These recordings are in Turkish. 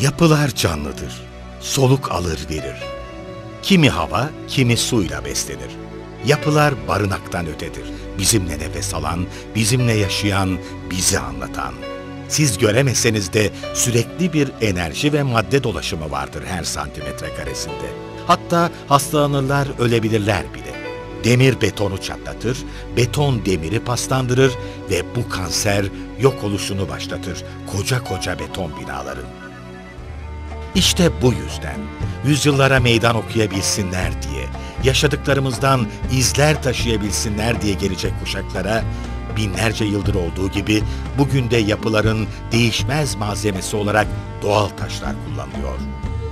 Yapılar canlıdır. Soluk alır verir. Kimi hava, kimi suyla beslenir. Yapılar barınaktan ötedir. Bizimle nefes alan, bizimle yaşayan, bizi anlatan. Siz göremeseniz de sürekli bir enerji ve madde dolaşımı vardır her santimetre karesinde. Hatta hastalanırlar, ölebilirler bile. Demir betonu çatlatır, beton demiri paslandırır ve bu kanser yok oluşunu başlatır koca koca beton binaların. İşte bu yüzden yüzyıllara meydan okuyabilsinler diye, yaşadıklarımızdan izler taşıyabilsinler diye gelecek kuşaklara binlerce yıldır olduğu gibi bugün de yapıların değişmez malzemesi olarak doğal taşlar kullanılıyor.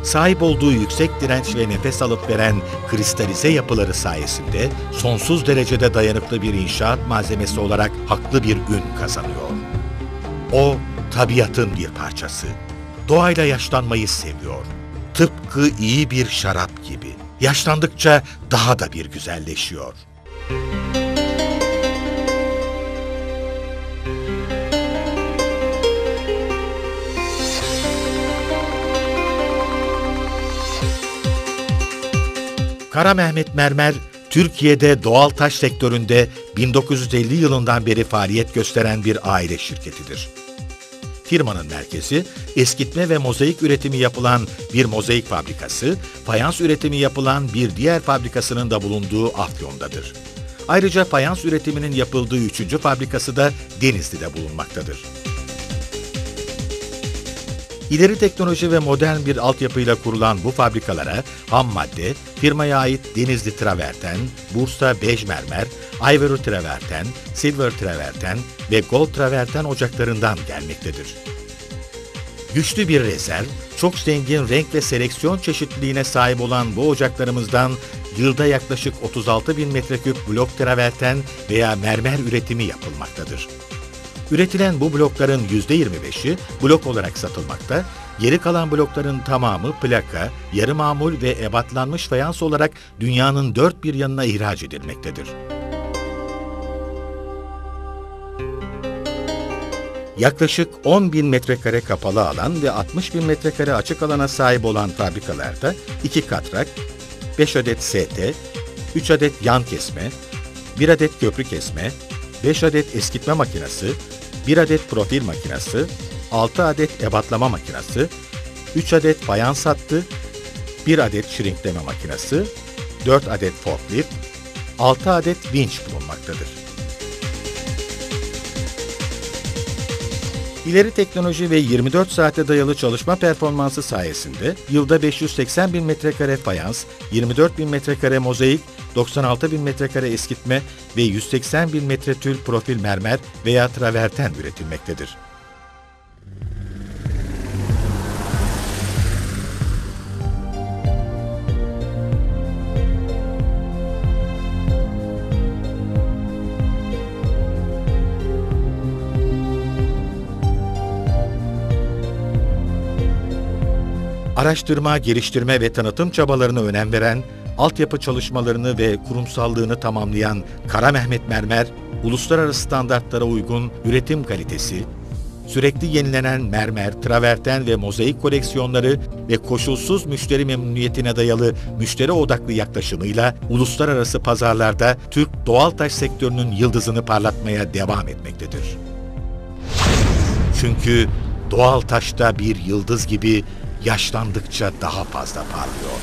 Sahip olduğu yüksek direnç ve nefes alıp veren kristalize yapıları sayesinde sonsuz derecede dayanıklı bir inşaat malzemesi olarak haklı bir ün kazanıyor. O tabiatın bir parçası. Doğayla yaşlanmayı seviyor. Tıpkı iyi bir şarap gibi. Yaşlandıkça daha da bir güzelleşiyor. Kara Mehmet Mermer, Türkiye'de doğal taş sektöründe 1950 yılından beri faaliyet gösteren bir aile şirketidir. Firmanın merkezi, eskitme ve mozaik üretimi yapılan bir mozaik fabrikası, fayans üretimi yapılan bir diğer fabrikasının da bulunduğu Afyon'dadır. Ayrıca fayans üretiminin yapıldığı üçüncü fabrikası da Denizli'de bulunmaktadır. İleri teknoloji ve modern bir altyapıyla kurulan bu fabrikalara ham madde, firmaya ait Denizli Traverten, Bursa Bej Mermer, Ivory Traverten, Silver Traverten ve Gold Traverten ocaklarından gelmektedir. Güçlü bir rezerv, çok zengin renk ve seleksiyon çeşitliliğine sahip olan bu ocaklarımızdan yılda yaklaşık 36 bin metreküp blok traverten veya mermer üretimi yapılmaktadır. Üretilen bu blokların %25'i blok olarak satılmakta, geri kalan blokların tamamı plaka, yarı mamul ve ebatlanmış fayans olarak dünyanın dört bir yanına ihraç edilmektedir. Yaklaşık 10 bin metrekare kapalı alan ve 60 bin metrekare açık alana sahip olan fabrikalarda 2 katrak, 5 adet ST, 3 adet yan kesme, 1 adet köprü kesme, 5 adet eskitme makinesi, 1 adet profil makinesi, 6 adet ebatlama makinesi, 3 adet fayans hattı, 1 adet şirinkleme makinesi, 4 adet forklift, 6 adet vinç bulunmaktadır. İleri teknoloji ve 24 saate dayalı çalışma performansı sayesinde yılda 580 bin metrekare fayans, 24 bin metrekare mozaik, 96 bin metrekare eskitme ve 180 bin metre tül profil mermer veya traverten üretilmektedir. Araştırma, geliştirme ve tanıtım çabalarına önem veren, altyapı çalışmalarını ve kurumsallığını tamamlayan Kara Mehmet Mermer, uluslararası standartlara uygun üretim kalitesi, sürekli yenilenen mermer, traverten ve mozaik koleksiyonları ve koşulsuz müşteri memnuniyetine dayalı müşteri odaklı yaklaşımıyla uluslararası pazarlarda Türk doğal taş sektörünün yıldızını parlatmaya devam etmektedir. Çünkü doğal taşta bir yıldız gibi yaşlandıkça daha fazla parlıyor.